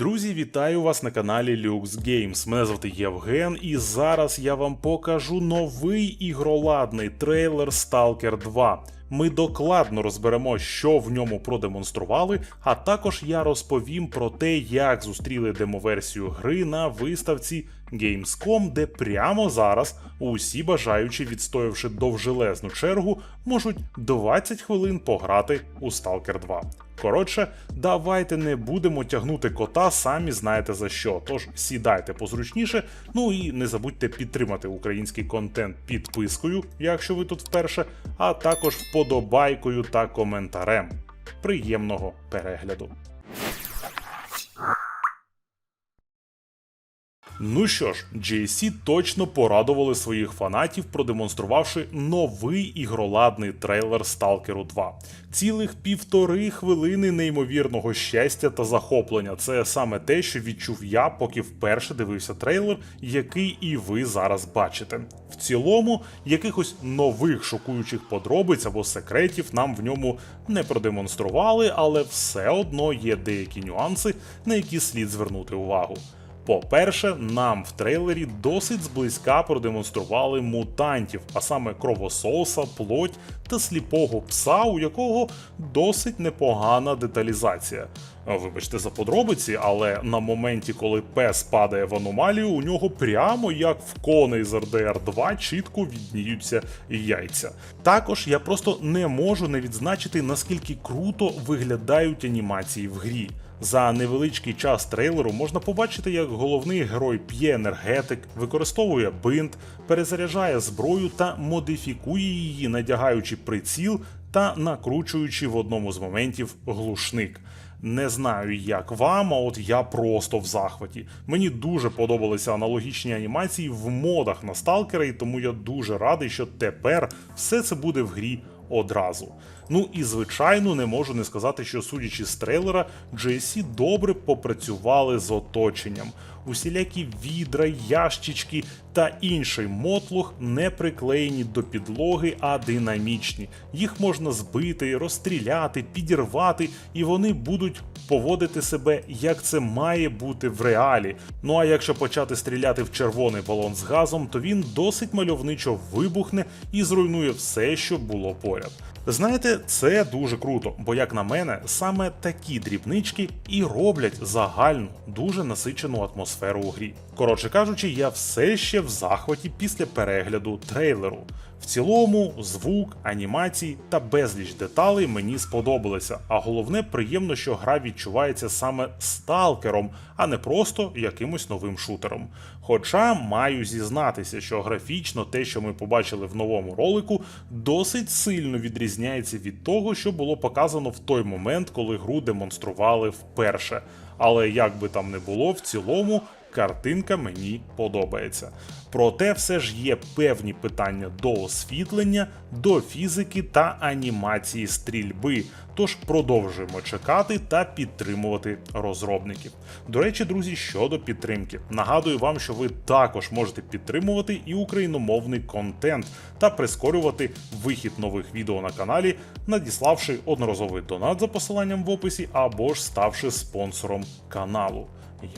Друзі, вітаю вас на каналі Lux Games. Мене звати Євген, і зараз я вам покажу новий ігроладний трейлер Stalker 2. Ми докладно розберемо, що в ньому продемонстрували, а також я розповім про те, як зустріли демоверсію гри на виставці Gamescom, де прямо зараз усі бажаючі, відстоявши довжелезну чергу, можуть 20 хвилин пограти у Stalker 2. Коротше, давайте не будемо тягнути кота, самі знаєте за що. Тож сідайте позручніше, ну і не забудьте підтримати український контент підпискою, якщо ви тут вперше, а також вподобайкою та коментарем. Приємного перегляду. Ну що ж, GSC точно порадували своїх фанатів, продемонструвавши новий ігроладний трейлер Stalker 2. Цілих півтори хвилини неймовірного щастя та захоплення. Це саме те, що відчув я, поки вперше дивився трейлер, який і ви зараз бачите. В цілому, якихось нових шокуючих подробиць або секретів нам в ньому не продемонстрували, але все одно є деякі нюанси, на які слід звернути увагу. По-перше, нам в трейлері досить зблизька продемонстрували мутантів, а саме кровососа, плоть та сліпого пса, у якого досить непогана деталізація. Вибачте за подробиці, але на моменті, коли пес падає в аномалію, у нього прямо як в коней з RDR 2 чітко відніються яйця. Також я просто не можу не відзначити, наскільки круто виглядають анімації в грі. За невеличкий час трейлеру можна побачити, як головний герой п'є енергетик, використовує бинт, перезаряджає зброю та модифікує її, надягаючи приціл та накручуючи в одному з моментів глушник. Не знаю, як вам, а от я просто в захваті. Мені дуже подобалися аналогічні анімації в модах на сталкера, і тому я дуже радий, що тепер все це буде в грі одразу. Ну і звичайно, не можу не сказати, що судячи з трейлера, GSC добре попрацювали з оточенням. Усілякі відра, ящички та інший мотлух не приклеєні до підлоги, а динамічні. Їх можна збити, розстріляти, підірвати, і вони будуть поводити себе, як це має бути в реалі. Ну а якщо почати стріляти в червоний балон з газом, то він досить мальовничо вибухне і зруйнує все, що було поряд. Знаєте, це дуже круто, бо, як на мене, саме такі дрібнички і роблять загальну, дуже насичену атмосферу у грі. Коротше кажучи, я все ще в захваті після перегляду трейлеру. В цілому, звук, анімації та безліч деталей мені сподобалися. А головне, приємно, що гра відчувається саме сталкером, а не просто якимось новим шутером. Хоча маю зізнатися, що графічно те, що ми побачили в новому ролику, досить сильно відрізняється від того, що було показано в той момент, коли гру демонстрували вперше. Але як би там не було, в цілому картинка мені подобається. Проте все ж є певні питання до освітлення, до фізики та анімації стрільби. Тож продовжуємо чекати та підтримувати розробників. До речі, друзі, щодо підтримки, нагадую вам, що ви також можете підтримувати і україномовний контент та прискорювати вихід нових відео на каналі, надіславши одноразовий донат за посиланням в описі або ж ставши спонсором каналу.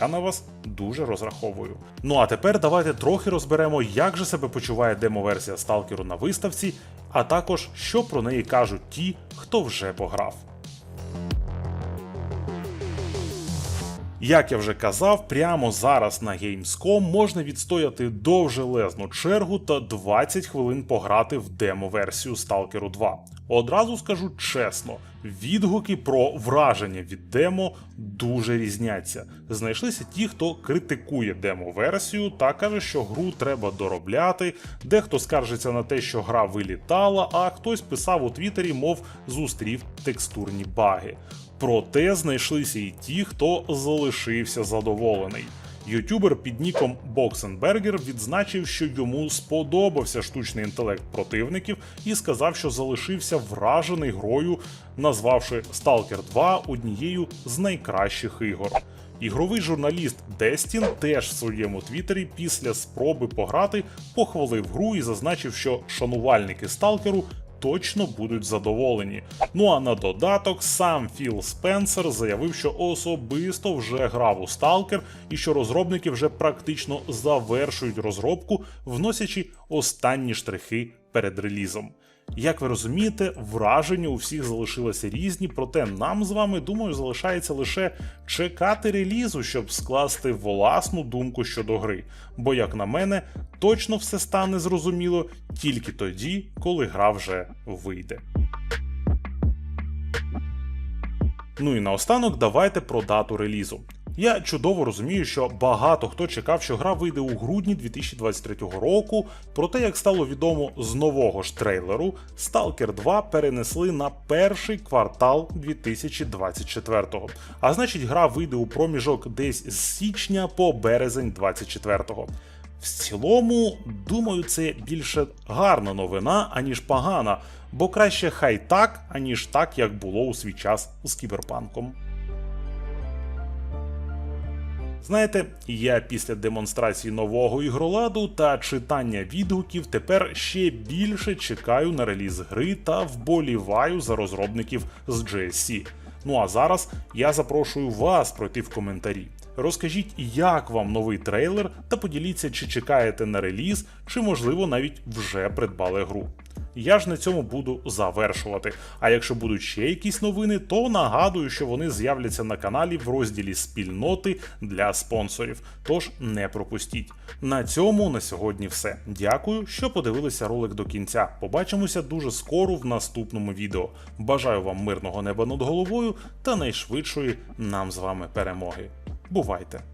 Я на вас дуже розраховую. Ну а тепер давайте трохи розберемо, як же себе почуває демо-версія сталкеру на виставці, а також що про неї кажуть ті, хто вже пограв. Як я вже казав, прямо зараз на Gamescom можна відстояти довжелезну чергу та 20 хвилин пограти в демо-версію Stalker 2. Одразу скажу чесно, відгуки про враження від демо дуже різняться. Знайшлися ті, хто критикує демо-версію та каже, що гру треба доробляти, дехто скаржиться на те, що гра вилітала, а хтось писав у Твіттері, мов зустрів текстурні баги. Проте знайшлися і ті, хто залишився задоволений. Ютубер під ніком Боксенбергер відзначив, що йому сподобався штучний інтелект противників і сказав, що залишився вражений грою, назвавши Stalker 2 однією з найкращих ігор. Ігровий журналіст Дестін теж в своєму твіттері після спроби пограти похвалив гру і зазначив, що шанувальники сталкеру точно будуть задоволені. Ну а на додаток сам Філ Спенсер заявив, що особисто вже грав у Сталкер і що розробники вже практично завершують розробку, вносячи останні штрихи перед релізом. Як ви розумієте, враження у всіх залишилися різні, проте нам з вами, думаю, залишається лише чекати релізу, щоб скласти власну думку щодо гри. Бо, як на мене, точно все стане зрозуміло тільки тоді, коли гра вже вийде. Ну і наостанок давайте про дату релізу. Я чудово розумію, що багато хто чекав, що гра вийде у грудні 2023 року. Проте, як стало відомо з нового ж трейлеру, Stalker 2 перенесли на перший квартал 2024-го. А значить, гра вийде у проміжок десь з січня по березень 2024-го. В цілому, думаю, це більше гарна новина, аніж погана, бо краще хай так, аніж так, як було у свій час з кіберпанком. Знаєте, я після демонстрації нового ігроладу та читання відгуків тепер ще більше чекаю на реліз гри та вболіваю за розробників з GSC. Ну а зараз я запрошую вас пройти в коментарі. Розкажіть, як вам новий трейлер, та поділіться, чи чекаєте на реліз, чи можливо навіть вже придбали гру. Я ж на цьому буду завершувати. А якщо будуть ще якісь новини, то нагадую, що вони з'являться на каналі в розділі спільноти для спонсорів. Тож не пропустіть. На цьому на сьогодні все. Дякую, що подивилися ролик до кінця. Побачимося дуже скоро в наступному відео. Бажаю вам мирного неба над головою та найшвидшої нам з вами перемоги. Бувайте!